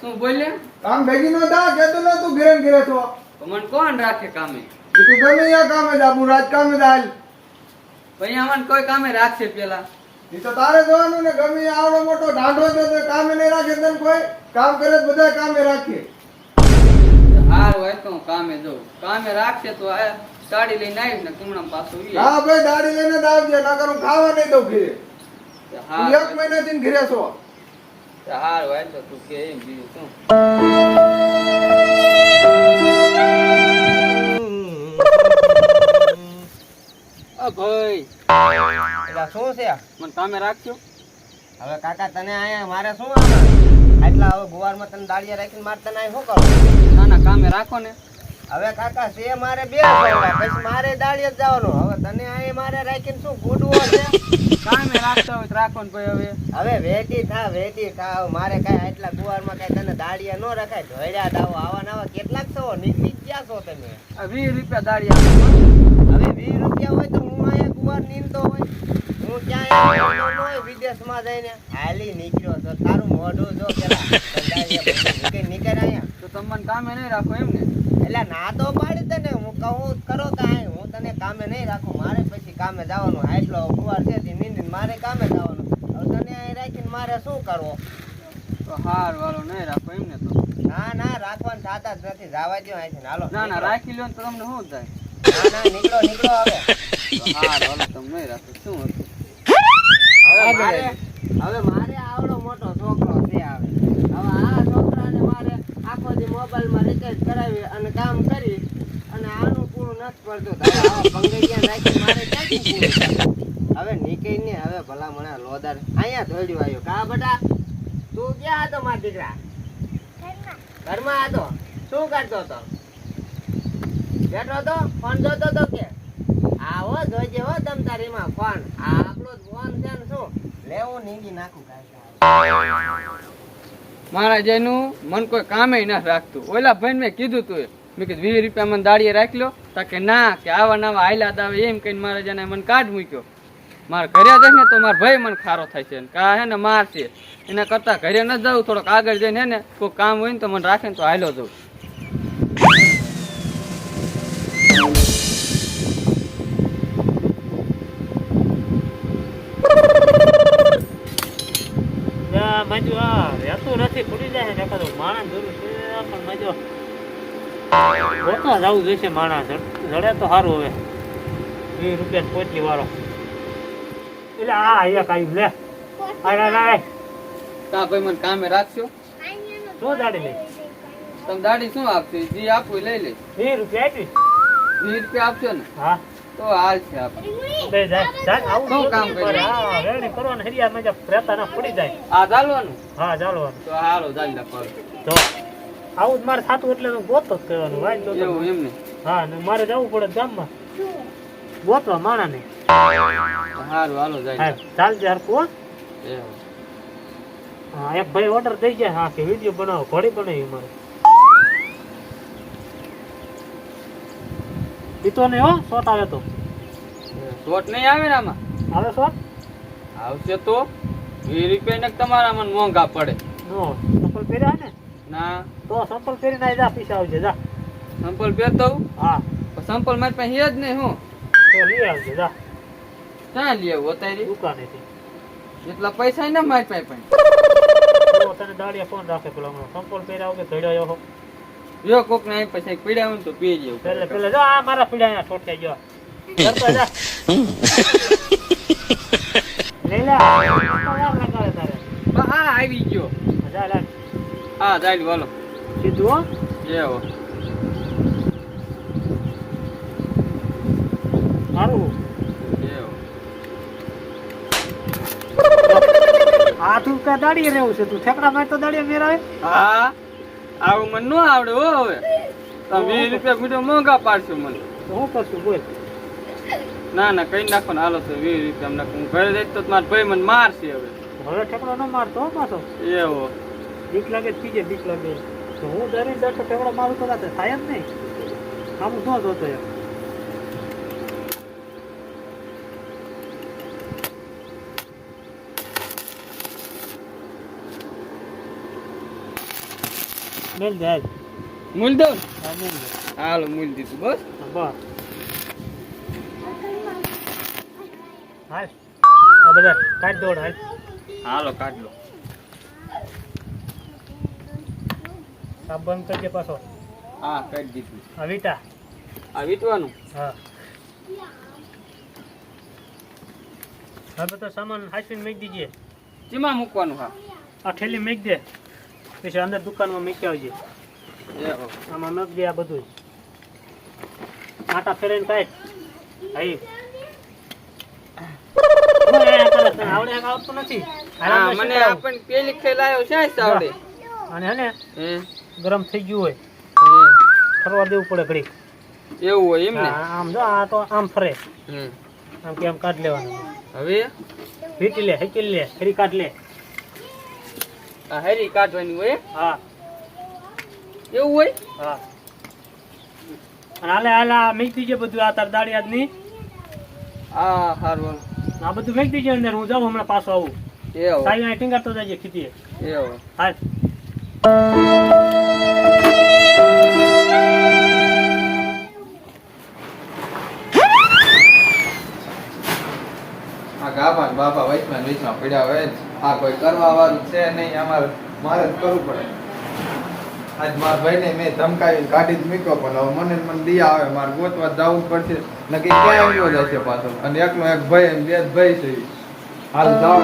શું મને કામે જા કોઈ કામે રાખશે પેલા એ તો તારે જોવાનું ને ગમે આવડો મોટો ઢાંઢો તો કામે નહીં રાખે તને કોઈ કામ કરે બધા કામે રાખે હાર હોય કામે જઉં કામે રાખશે તો આ સાડી લઈને આવી ને કુમણા પાછું હા ભાઈ દાડી લઈને આવજે નકર હું ખાવા નહીં દઉં ઘરે. એક મહિનાથી ઘરે છો. હાર વાય તો તું કે એમ બીજું શું? ભાઈ. શું છે? મને કામે રાખ્યો હવે કાકા તને અહીંયા મારે શું આટલા હવે ગુવારમાં તને દાળિયા રાખીને મારે તને અહીં શું કરો? ના ના કામે રાખો ને. હવે કાકા છે મારે બે છોકરા, પછી મારે દાળિયા જ જવાનું. હવે તને અહીં મારે રાખીને શું ગુડવો છે કામે રાખતા હોય રાખો ને ભાઈ હવે. હવે વેટી થા વેટી થા. મારે કાંઈ આટલા ગુવારમાં કાંઈ તને દાળિયા ન રખાય. ધોળ્યા દાવો આવા નવા કેટલાક છો? નીકળી ગયા છો તમે. વીસ રૂપિયા દાળિયા હવે વીસ રૂપિયા હોય તો હું અહીંયા ગુવાર નીંદતો હોય. હું ક્યાંય વિદેશમાં જઈને. હાલી નીકળ્યો તો. તારું મોઢું જો પેલા. નીકળ અહીંયા. તો તમને મને કામે નહીં રાખો એમ ને? એટલે ના તો પાડી તને. હું કહું કરો કાંઈ. હું તને કામે નહીં રાખું. મારે પછી કામે જવાનું. આટલો ફુવાર છે તે નીંદીને મારે કામે જવાનું. હવે તને અહીં રાખીને મારે શું કરવો? તો હાર વાળો નહીં રાખો એમને તો. ના ના રાખવાનું થતા જ નથી. જવા દો અહીંથી. હાલો ના ના રાખી લો તો તમને શું થાય? ના ના નીકળો નીકળો હવે. હાર વાળો તમે નહીં રાખો શું હતું હવે આગળ મારે આવી. હવે મારે આવડો મોટો છોકરો છે હવે હવે આ છોકરાને મારે આખો દી મોબાઈલમાં રિચાર્જ કરાવી અને કામ કરી અને આનું પૂરું નથી પડતું. તો હવે નીકળી થાય? હવે ભલા મને લોદર. અહીંયા દોડ્યું આવ્યું. કા બટા? તું ક્યાં હતો મારા દીકરા? ઘરમાં હતો? શું કરતો હતો? બેઠો હતો? ફોન જોતો હતો કે? આવો જોઈજે હો તમ તારીમાં ફોન. આ આપણો જ ફોન છે ને શું? લેવું નીંગી નાખું મારા જેનું મન કોઈ કામે ના રાખતું. ઓલા ભાઈ મેં કીધું તું એ. મેં કીધું વીસ રૂપિયા મને દાડીએ રાખી લો. તા કે ના, કે આવા નવા આયલા દાવે એમ કહીને મારે જેને મને કાઢ મૂક્યો. મારા ઘરે જઈશ ને તો મારા ભાઈ મને ખારો થાય છે. કા હે ને માર છે. એના કરતાં ઘરે ન જવું થોડોક આગળ જઈને હે ને કોઈ કામ હોય ને તો મને રાખે ને તો હાલો જવું મંજુ રહેતું નથી પડી જાય ને એકાદો. માણસ જરૂર છે, પણ મંજુ ગોતવા જવું જોઈશે માણસ. જડે તો સારું હવે. વીસ રૂપિયા પોટલી વાળો. એટલે આ એક લે. આય આય તા ભાઈ મને કામે રાખશો? શું દાડી લે. તમે દાડી શું આપશો? જે આપવું લઈ લે. વીસ રૂપિયા આપી. વીસ રૂપિયા આપશો ને? હા. તો હાલ છે આપણે જાય. જાય આવું શું કામ કરે. હા રેડી કરવાનું. હરિયા મજા રહેતા ના પડી જાય. આ ચાલવાનું? હા ચાલો તો હાલો ચાલી રાખો તો આવું જ મારે થતું એટલે ગોતો જ કહેવાનું ભાઈ તો એવું એમ ને? હા ને મારે જવું પડે ગામમાં. ગોતવા માણા ને સારું હાલો જાય. ચાલજે હરકું હો. હા એક ભાઈ ઓર્ડર દઈ જાય હા કે વીડિયો બનાવો ઘોડી બનાવી મારે પીતો નહીં હો શોટ આવે તો. શોટ નહીં આવે ને આમાં? આવે શોટ આવશે તો. વીસ રૂપિયા ને તમારા મને મોંઘા પડે. નો ચપ્પલ પહેર્યા ને? ના. તો સંપલ પહેરીને ના જા પૈસા આવજે જા. સંપલ પહેરતો હા. સંપલ મારી પાસે છે જ નહીં હું. તો લઈ આવજે જા. ક્યાં લઈ આવું અત્યારે દુકાનેથી. એટલા પૈસા ને મારી પાસે પણ. તને દાડિયા ફોન રાખે પેલા સંપલ પહેર્યા કે ધડ્યો હો જો કોક ને પછી ને તો પી જેવું પેલે પેલે જો આ મારા પીડા ગયો. કરતો જા. લે. તારે હા આવી ગયો. જા લા. હા જાય બોલો સીધું હો? મારું એવો. આ તું કા દાડીએ રહેવું છે તું. ઠેકડા માર તો દાડીએ મેરાવે હા આવું મને ન આવડે હો હવે. તમે રૂપિયા મીઠો મોંઘા પાડશો મને. હું કરશું બોલ. ના ના કઈ નાખો ને હાલો તો વીસ રૂપિયા નાખો. હું ઘરે જઈશ તો મારા ભાઈ મને મારશે હવે. હવે ઠેકડો ન મારતો હો પાછો. એવો. બીક લાગે પીજે બીક લાગે. તો હું ડરી જાઉં તો ટેવડા મારું તો થાય જ નહીં. આમ શું થતો એમ. મેલ જાય મૂલ દઉં હાલો મૂલ દીધું બસ. બસ. હાલ. બધા કાઢ દોડ હાલ. હાલો કાઢ લો આ બંધ કરજે પાછો. હા કાઢી દીધું. આ વીટા. હા. હવે તો સામાન હાચવીને મૂકી દીજે. ચીમાં મૂકવાનું હા. આ થેલી મૂકી દે. પછી અંદર દુકાનમાં મૂકી આવજે. આમાં મૂકી દે આ બધું આટા ફેરવીને કાઢ. હાઈ આવડે આવતો નથી. મને શીખવાડું. પેલી ખેલ આવ્યો છે આવડે અને હે ને હે? ગરમ થઈ ગયું હોય ફરવા દેવું પડે ઘડીક. એવું હોય એમ ને? આમ જો આ તો આમ ફરે. હમ. આમ કે આમ કાઢ લેવાનું. હવે? વીટી લે હેકી લે ફરી કાઢ લે. આ હેરી કાઢવાની હોય હા. એવું હોય? હા. અને હાલે હાલે આ મેક દીજે બધું આ તાર દાડી આજની. આ હારું આ બધું મેક દીજે અંદર હું જાઉં હમણાં પાછો આવું. એવું. સાઈ અહીં ટીંગાતો જજે ખીતીએ. એવું. હાલ. બાપા વચમાં ને વચમાં પડ્યા હોય આ કોઈ કરવા વાળું છે નહીં, અમારે, મારે જ કરવું પડે. આજ મારા ભાઈને મેં ધમકાવી કાઢી જ મૂક્યો, પણ હવે મને મને દિયા આવે, મારે ગોતવા જવું પડશે. નક્કી ક્યાં આવ્યો જશે પાછો? અને એકનો એક ભાઈ બે ભાઈ છે. હાલ જાવ